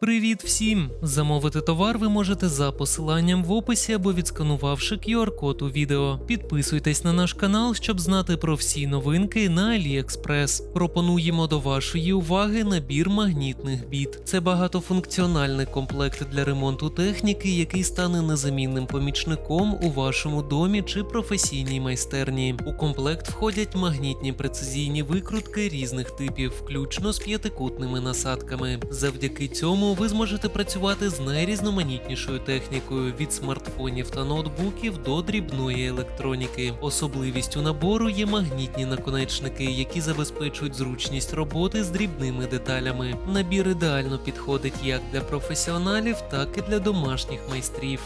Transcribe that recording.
Привіт всім! Замовити товар ви можете за посиланням в описі або відсканувавши QR-код у відео. Підписуйтесь на наш канал, щоб знати про всі новинки на AliExpress. Пропонуємо до вашої уваги набір магнітних біт. Це багатофункціональний комплект для ремонту техніки, який стане незамінним помічником у вашому домі чи професійній майстерні. У комплект входять магнітні прецизійні викрутки різних типів, включно з п'ятикутними насадками. Завдяки цьому ви зможете працювати з найрізноманітнішою технікою від смартфонів та ноутбуків до дрібної електроніки. Особливістю набору є магнітні наконечники, які забезпечують зручність роботи з дрібними деталями. Набір ідеально підходить як для професіоналів, так і для домашніх майстрів.